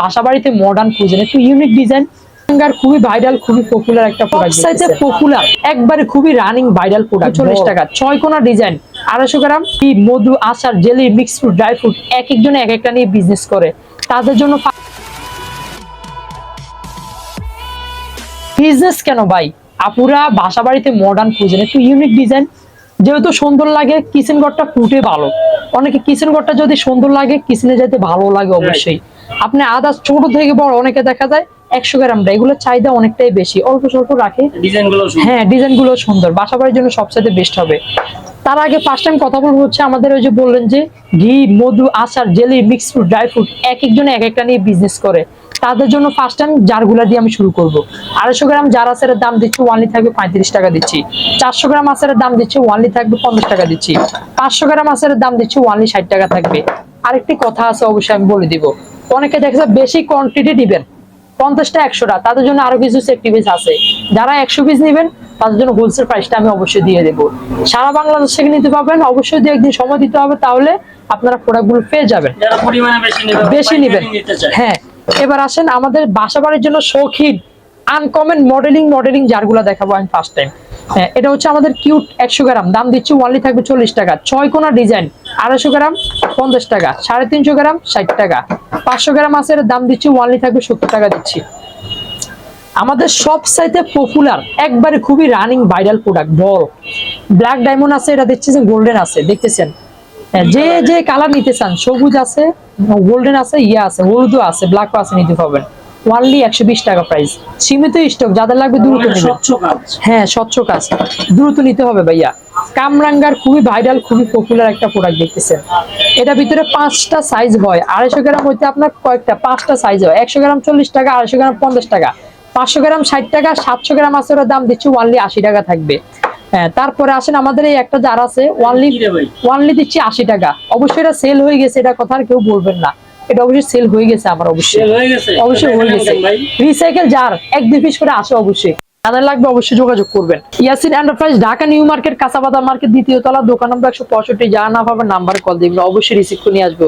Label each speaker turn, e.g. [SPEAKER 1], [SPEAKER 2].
[SPEAKER 1] বাসা বাড়িতে মডার্ন খুঁজেন একটু ইউনিক ডিজাইন খুবই ভাইরাল খুবই পপুলার একটা প্রোডাক্ট সাইজে পপুলার একবারে খুবই রানিং ভাইরাল প্রোডাক্ট চল্লিশ টাকা। ছয় কোনা ডিজাইন আড়াইশো গ্রাম। কি মধু আচার jelly mix fruit dry fruit এক একজনে এক একটা নিয়ে বিজনেস করে। তাদের জন্য বিজনেস কেন ভাই? আপুরা বাসা বাড়িতে মডার্ন খুঁজেন একটু ইউনিক ডিজাইন যেহেতু সুন্দর লাগে কিচেন ঘরটা ফুটে ভালো। অনেকে কিচেন ঘরটা যদি সুন্দর লাগে কিচেনে যেতে ভালো লাগে অবশ্যই। আপনি আদার্স ছোট থেকে বড় অনেকে দেখা যায় একশো গ্রাম এগুলোর চাহিদা অনেকটাই বেশি। অল্প স্বল্প রাখে। হ্যাঁ ডিজাইনগুলো সুন্দর। বাসা বাড়ির জন্য সবচেয়ে বেস্ট হবে। তার আগে ফার্স্ট টাইম কথা বলব হচ্ছে আমাদের ওই যে বললেন যে ঘি মধু আচার jelly mix fruit dry fruit এক একজনে এক একটা নিয়ে বিজনেস করে। তাদের জন্য ফার্স্ট টাইম জারগুলা দিয়ে আমি শুরু করব। আড়াইশো গ্রাম জার আচারের দাম দিচ্ছি ওয়ানলি থাকবে পঁয়ত্রিশ টাকা দিচ্ছি। চারশো গ্রাম আচারের দাম দিচ্ছি ওয়ানলি থাকবে পঞ্চাশ টাকা দিচ্ছি। পাঁচশো গ্রাম আচারের দাম দিচ্ছি ওয়ানলি ষাট টাকা থাকবে। আরেকটি কথা আছে অবশ্যই আমি বলে দিব। অনেকে দেখা যায় বেশি কোয়ান্টিটি দিবেন। পঞ্চাশটা একশোটা তাদের জন্য আরও কিছু সেফটি পিস আছে। যারা একশো পিস নেবেন তাদের জন্য হোলসেল প্রাইসটা আমি অবশ্যই দিয়ে দেবো। সারা বাংলাদেশ থেকে নিতে পারবেন অবশ্যই দু একদিন সময় দিতে হবে তাহলে আপনারা প্রোডাক্টগুলো পেয়ে যাবেন।
[SPEAKER 2] বেশি
[SPEAKER 1] নিবেন হ্যাঁ এবার আসেন আমাদের বাসা বাড়ির জন্য শৌখিন আনকমন মডেলিং মডেলিং জারগুলো দেখাবো আমি ফার্স্ট টাইম হ্যাঁ এটা হচ্ছে আমাদের কিউট একশো গ্রাম, দাম দিচ্ছি ওয়ানলি থাকবে চল্লিশ টাকা। ছয় কোনা ডিজাইন আড়াইশো গ্রাম, পঞ্চাশ টাকা, সাড়ে তিনশো গ্রাম, ষাট টাকা। পাঁচশো গ্রাম আছে, এর দাম দিচ্ছি ওয়ানলি থাকবে সত্তর টাকা দিচ্ছি। আমাদের সব সাইতে পপুলার একবারে খুবই running viral product ball black diamond আছে, এটা দেখতেছেন গোল্ডেন আছে, দেখতেছেন? যে যে কালার নিতে চান সবুজ আছে গোল্ডেন আছে ইয়ে আছে হলুদও আছে ব্ল্যাকও আছে নিতে পারবেন। ওয়ানলি একশো বিশ টাকা প্রাইস সীমিত স্টক যাদের লাগবে দ্রুত
[SPEAKER 2] মানে
[SPEAKER 1] হ্যাঁ স্বচ্ছ কাজ। দ্রুত নিতে হবে ভাইয়া। কামরাঙ্গার খুবই ভাইরাল খুবই পপুলার একটা প্রোডাক্ট দেখতেছেন। এটা ভিতরে পাঁচটা সাইজ হয়। আড়াইশো গ্রাম হইতে আপনার কয়েকটা পাঁচটা সাইজ হয়। একশো গ্রাম চল্লিশ টাকা আড়াইশো গ্রাম পঞ্চাশ টাকা। পাঁচশো গ্রাম ষাট টাকা সাতশো গ্রাম আছে ওটার দাম দিচ্ছি ওয়ানলি আশি টাকা থাকবে। হ্যাঁ তারপরে আসেন আমাদের এই একটা জার আছে ওয়ানলি? ওয়ানলি দিচ্ছি আশি টাকা। অবশ্যই এটা সেল হয়ে গেছে এটা কথা আর কেউ বলবেন না। এটা অবশ্যই সেল হয়ে গেছে আমার অবশ্যই। অবশ্যই হয়ে গেছে। রিসাইকেল জার এক দুই পিস করে আসে অবশ্যই। যাদের লাগবে অবশ্যই যোগাযোগ করবেন। Yasin enterprise Dhaka new market কাঁচাবাজার market দ্বিতীয় তলা দোকান নম্বর একশো পঁয়ষট্টি যা না পাবেন নাম্বার কল দিবেন অবশ্যই রিসিভ করে নিয়ে আসব।